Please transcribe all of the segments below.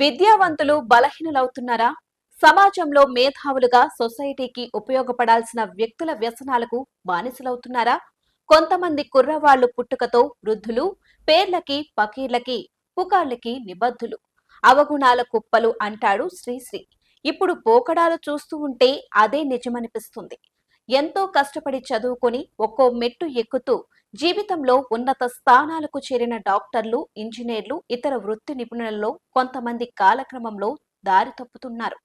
విద్యావంతులు బలహీనులవుతున్నారా? సమాజంలో మేధావులుగా సొసైటీకి ఉపయోగపడాల్సిన వ్యక్తుల వ్యసనాలకు బానిసలవుతున్నారా? కొంతమంది కుర్రవాళ్ళు పుట్టుకతో వృద్ధులు పేర్లకి పకీర్లకి పుకార్లకి నిబద్ధులు. అవగుణాల కుప్పలు అంటాడు శ్రీశ్రీ. ఇప్పుడు పోకడాలు చూస్తూ ఉంటే అదే నిజమనిపిస్తుంది. ఎంతో కష్టపడి చదువుకొని ఒక్కో మెట్టు ఎక్కుతూ జీవితంలో ఉన్నత స్థానాలకు చేరిన డాక్టర్లు ఇంజనీర్లు ఇతర వృత్తి నిపుణులలో కొంతమంది కాలక్రమంలో దారి తప్పుతున్నారు.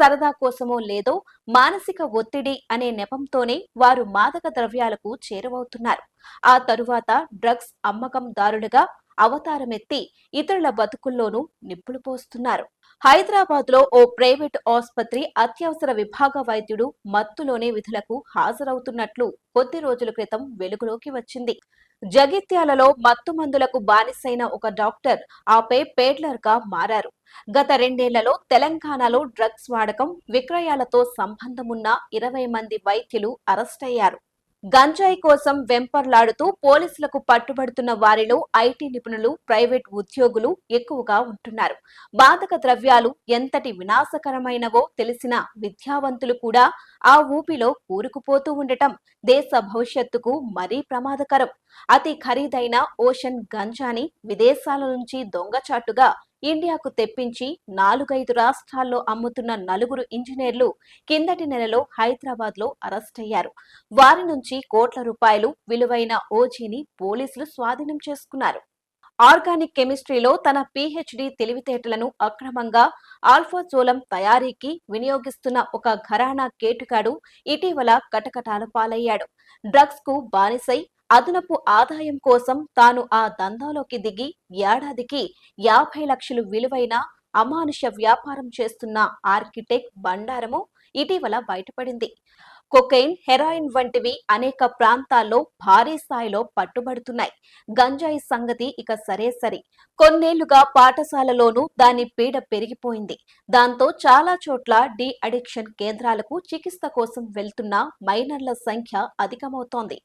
సరదా కోసమో లేదో మానసిక ఒత్తిడి అనే నెపంతోనే వారు మాదక ద్రవ్యాలకు చేరువవుతున్నారు. ఆ తరువాత డ్రగ్స్ అమ్మకందారులుగా అవతారమెత్తి ఇతరుల బతుకుల్లోనూ నిప్పులు పోస్తున్నారు. హైదరాబాద్లో ఓ ప్రైవేట్ ఆసుపత్రి అత్యవసర విభాగ వైద్యుడు మత్తులోనే విధులకు హాజరవుతున్నట్లు కొద్ది రోజుల క్రితం వెలుగులోకి వచ్చింది. జగిత్యాలలో మత్తు మందులకు బానిసైన ఒక డాక్టర్ ఆపై పేడ్లర్గా మారారు. గత రెండేళ్ళలో తెలంగాణలో డ్రగ్స్ వాడకం విక్రయాలతో సంబంధమున్న ఇరవై మంది వైద్యులు అరెస్టయ్యారు గంజాయి కోసం వెంపర్లాడుతూ పోలీసులకు పట్టుబడుతున్న వారిలో ఐటీ నిపుణులు ప్రైవేట్ ఉద్యోగులు ఎక్కువగా ఉంటున్నారు. బాధక ద్రవ్యాలు ఎంతటి వినాశకరమైనవో తెలిసిన విద్యావంతులు కూడా ఆ ఊపిలో కూరుకుపోతూ ఉండటం దేశ భవిష్యత్తుకు మరీ ప్రమాదకరం. అతి ఖరీదైన ఓషన్ గంజాని విదేశాల నుంచి దొంగచాటుగా ఇండియాకు తెప్పించి నాలుగైదు రాష్ట్రాల్లో అమ్ముతున్న నలుగురు ఇంజనీర్లు కిందటి నెలలో హైదరాబాద్లో అరెస్ట్ అయ్యారు. వారి నుంచి కోట్ల రూపాయలు విలువైన ఓజీని పోలీసులు స్వాధీనం చేసుకున్నారు. ఆర్గానిక్ కెమిస్ట్రీలో తన పిహెచ్డి తెలివితేటలను అక్రమంగా ఆల్ఫాజోలం తయారీకి వినియోగిస్తున్న ఒక ఘరానా కేటుగాడు ఇటీవల కటకటాల పాలయ్యాడు. డ్రగ్స్కు బానిసై అదనపు ఆదాయం కోసం తాను ఆ దందాలోకి దిగి ఏడాదికి యాభై లక్షలు విలువైన అమానుష వ్యాపారం చేస్తున్న ఆర్కిటెక్ట్ బండారము ఇటీవల బయటపడింది. కొకైన్ హెరాయిన్ వంటివి అనేక ప్రాంతాల్లో భారీ స్థాయిలో పట్టుబడుతున్నాయి. గంజాయి సంగతి ఇక సరే సరి. కొన్నేళ్ళుగా పాఠశాలలోనూ దాని పీడ పెరిగిపోయింది. దాంతో చాలా చోట్ల డి అడిక్షన్ కేంద్రాలకు చికిత్స కోసం వెళ్తున్న మైనర్ల సంఖ్య అధికమవుతోంది.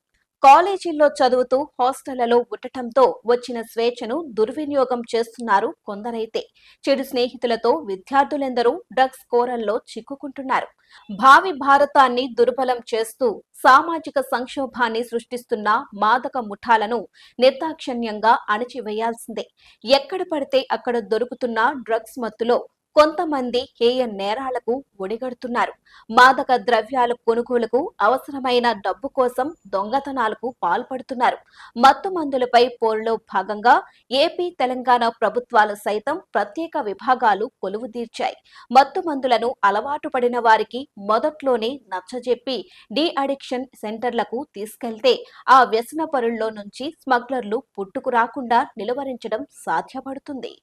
కాలేజీల్లో చదువుతూ హాస్టళ్ళలో ఉండటంతో వచ్చిన స్వేచ్ఛను దుర్వినియోగం చేస్తున్నారు కొందరైతే. చెడు స్నేహితులతో విద్యార్థులెందరూ డ్రగ్స్ కోరల్లో చిక్కుకుంటున్నారు. భావి భారతాన్ని దుర్బలం చేస్తూ సామాజిక సంక్షోభాన్ని సృష్టిస్తున్న మాదక ముఠాలను నిర్దాక్షణ్యంగా అణచివేయాల్సిందే. ఎక్కడ పడితే అక్కడ దొరుకుతున్న డ్రగ్స్ మత్తులో కొంతమంది హేయ నేరాలకు ఒడిగడుతున్నారు. మాదక ద్రవ్యాల కొనుగోలుకు అవసరమైన డబ్బు కోసం దొంగతనాలకు పాల్పడుతున్నారు. మత్తు మందులపై పోరులో భాగంగా ఏపీ తెలంగాణ ప్రభుత్వాలు సైతం ప్రత్యేక విభాగాలు కొలువు తీర్చాయి. మత్తు మందులను అలవాటు పడిన వారికి మొదట్లోనే నచ్చజెప్పి డీ అడిక్షన్ సెంటర్లకు తీసుకెళ్తే ఆ వ్యసన పరుల్లో నుంచి స్మగ్లర్లు పుట్టుకు రాకుండా నిలువరించడం సాధ్యపడుతుంది.